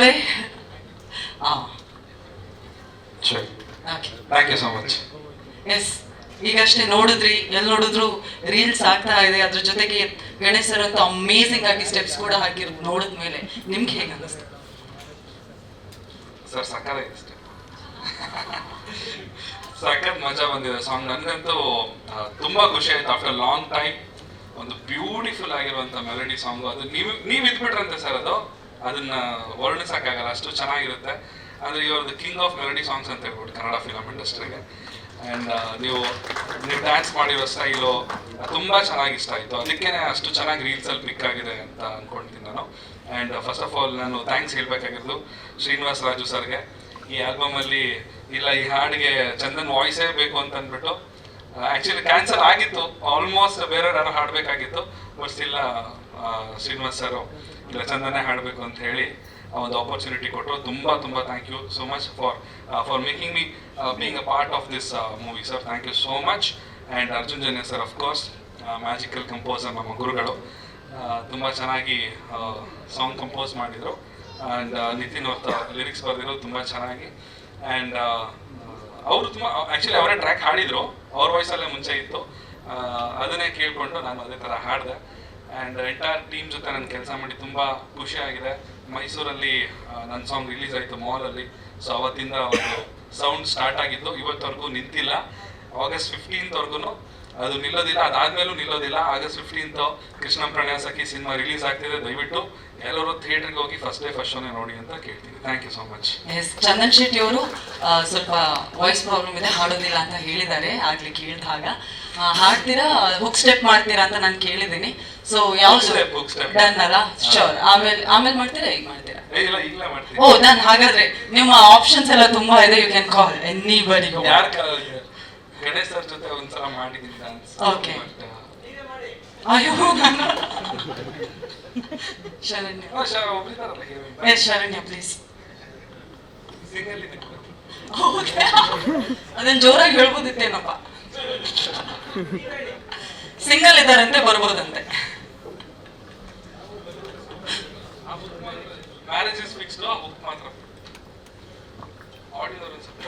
ಅವರೇ ಆ ಸರಿ thank you so much yes ಈಗಷ್ಟೇ ನೋಡಿದ್ರಿ ಎಲ್ಲಿ ನೋಡಿದ್ರು ರೀಲ್ಸ್ ಆಗ್ತಾ ಇದೆ. ಅದ್ರ ಜೊತೆಗೆ ಗಣೇಶ್ ಸರ್ ಅಂತ ಅಮೇಸಿಂಗ್ ಆಗಿ ಸ್ಟೆಪ್ಸ್ ಕೂಡ ಹಾಕಿರ್ ನೋಡಿದ್ಮೇಲೆ ನಿಮ್ಗೆ ಹೇಗೆ ಅನ್ನಿಸ್ತು ಸರ್ ಸಕ್ಕತ್ತಾಗಿದೆ ಅಷ್ಟೇ ಸಖತ್ ಮಜಾ ಬಂದಿದೆ. ಸಾಂಗ್ ನನಗಂತೂ ತುಂಬಾ ಖುಷಿ ಆಯ್ತು. ಆಫ್ಟರ್ ಲಾಂಗ್ ಟೈಮ್ ಒಂದು ಬ್ಯೂಟಿಫುಲ್ ಆಗಿರುವಂತ ಮೆಲಡಿ ಸಾಂಗ್ ಅದು ನೀವು ನೀವು ಇದ್ಬಿಟ್ರಂತೆ ಸರ್ ಅದು? ಅದನ್ನ ವರ್ಣಿಸಕ್ಕಾಗಲ್ಲ ಅಷ್ಟು ಚೆನ್ನಾಗಿರುತ್ತೆ. ಅಂದ್ರೆ ಇವ್ರದ್ದು ಕಿಂಗ್ ಆಫ್ ಮೆಲಡಿ ಸಾಂಗ್ಸ್ ಅಂತ ಹೇಳ್ಬಿಟ್ಟು ಕನ್ನಡ ಫಿಲಮ್ ಇಂಡಸ್ಟ್ರಿಗೆ ಆ್ಯಂಡ್ ನೀವು ನೀವು ಡ್ಯಾನ್ಸ್ ಮಾಡಿರೋ ಸ್ಟೈಲು ತುಂಬಾ ಚೆನ್ನಾಗಿ ಇಷ್ಟ ಆಯಿತು. ಅದಕ್ಕೆ ಅಷ್ಟು ಚೆನ್ನಾಗಿ ರೀಲ್ಸಲ್ಲಿ ಪಿಕ್ ಆಗಿದೆ ಅಂತ ಅನ್ಕೊಂತೀನಿ ನಾನು. ಆ್ಯಂಡ್ ಫಸ್ಟ್ ಆಫ್ ಆಲ್ ನಾನು ಥ್ಯಾಂಕ್ಸ್ ಹೇಳ್ಬೇಕಾಗಿರೋದು ಶ್ರೀನಿವಾಸ್ ರಾಜು ಸರ್ಗೆ. ಈ ಆಲ್ಬಮ್ ಅಲ್ಲಿ ಇಲ್ಲ, ಈ ಹಾಡಿಗೆ ಚಂದನ್ ವಾಯ್ಸೇ ಬೇಕು ಅಂತ ಅಂದ್ಬಿಟ್ಟು ಆಕ್ಚುಲಿ ಕ್ಯಾನ್ಸಲ್ ಆಗಿತ್ತು. ಆಲ್ಮೋಸ್ಟ್ ಬೇರೆ ಯಾರು ಹಾಡಬೇಕಾಗಿತ್ತು. ಬಟ್ ಸ್ಟಿಲ್ ಶ್ರೀನಿವಾಸ್ ಸರ್ ಇಲ್ಲ ಚಂದನೇ ಹಾಡಬೇಕು ಅಂತ ಹೇಳಿ ಆ ಒಂದು ಆಪರ್ಚುನಿಟಿ ಕೊಟ್ಟರು ತುಂಬಾ ತುಂಬಾ thank you so much for for making me being a part of this movie sir thank you so much and Arjun Janya sir of course magical composer ನಮ್ಮ ಗುರುಗಳು. ತುಂಬ ತುಂಬಾ ಚೆನ್ನಾಗಿ ಸಾಂಗ್ ಕಂಪೋಸ್ ಮಾಡಿದ್ರು. ಆ್ಯಂಡ್ ನಿತಿನ್ ಅವ್ರ ಲಿರಿಕ್ಸ್ ಬರೆದಿರೋ ತುಂಬಾ ಚೆನ್ನಾಗಿ. ಆ್ಯಂಡ್ ಅವರು ತುಂಬಾ ಆಕ್ಚುಲಿ ಅವರೇ ಟ್ರ್ಯಾಕ್ ಹಾಡಿದ್ರು. ಅವ್ರ ವಾಯ್ಸಲ್ಲೇ ಮುಂಚೆ ಇತ್ತು. ಅದನ್ನೇ ಕೇಳಿಕೊಂಡು ನಾನು ಅದೇ ಥರ ಹಾಡಿದೆ. ಆ್ಯಂಡ್ ಎಂಟೈರ್ ಟೀಮ್ ಜೊತೆ ನಾನು ಕೆಲಸ ಮಾಡಿ ತುಂಬ ಖುಷಿಯಾಗಿದೆ ಮೈಸೂರಲ್ಲಿ ನನ್ನ ಸಾಂಗ್ ರಿಲೀಸ್ ಆಯಿತು ಮಾಲಲ್ಲಿ ಸೊ ಅವತ್ತಿಂದ ಒಂದು ಸೌಂಡ್ ಸ್ಟಾರ್ಟ್ ಆಗಿದ್ದು, ಇವತ್ತವರೆಗೂ ನಿಂತಿಲ್ಲ. ಆಗಸ್ಟ್ ಫಿಫ್ಟೀನ್ತ್ವರೆಗೂ ಅದು ನಿಲ್ಲೋದಿಲ್ಲ ಅದಾದ್ಮೇಲೂ ನಿಲ್ಲೋದಿಲ್ಲ. August fifteenth Krishna Pranayasakhi cinema release ಆಗ್ತಿದೆ. ದಯವಿಟ್ಟು ಎಲ್ಲರೂ ಥಿಯೇಟರ್ಗೆ ಹೋಗಿ ಫಸ್ಟ್ ಡೇ ಫಸ್ಟ್ ಶೋನೇ ನೋಡಿ ಅಂತ ಕೇಳ್ತೀನಿ. Thank you so much yes Chandan Shetty ಅವರು ಸ್ವಲ್ಪ ವಾಯ್ಸ್ ಪ್ರಾಬ್ಲಮ್ ಇದೆ ಹಾಡೋದಿಲ್ಲ ಅಂತ ಹೇಳಿದ್ದಾರೆ. ಆಗ್ಲಿ ಕೇಳಿದಾಗ ಹಾಡ್ತೀರಾ ಹುಕ್ ಸ್ಟೆಪ್ ಮಾಡ್ತೀರಾ ಅಂತ ನಾನು ಕೇಳಿದ್ದೀನಿ. ಸೊ ಯಾವ ಡನ್ ಅಲ್ಲ? ಶೋರ್ ಆಮೇಲೆ ಆಮೇಲೆ ಮಾಡ್ತೀರಾ ಈಗ ಮಾಡ್ತೀರಾ? ಏ, ಇಲ್ಲ ಮಾಡ್ತೀನಿ. ಓ ನಾನು ಹಾಗಾದ್ರೆ ನಿಮ್ಮ ಆಪ್ಷನ್ಸ್ ಎಲ್ಲ ತುಂಬಾ ಇದೆ. ಯು ಕ್ಯಾನ್ ಕಾಲ್ ಎನಿ ಬಡಿ ಗಣೇಶ್ ಸರ್ ಜೊತೆ ಒಂದ್ಸಲ ಮಾಡಿದ್ದ ಓಕೆ ಅಯ್ಯೋ ಶರಣ್ಯ. ಎಸ್ ಶರಣ್ಯ ಪ್ಲೀಸ್ ಅದನ್ನ ಜೋರಾಗಿ ಹೇಳ್ಬೋದಿತ್ತೇನಪ್ಪ. ಸಿಂಗಲ್ ಇದ್ದಾರಂತೆ ಬರ್ಬೋದಂತೆ. ಮ್ಯಾರೇಜಸ್ ಫಿಕ್ಸ್ ಆಡಿಯೋರು ಸ್ವಲ್ಪ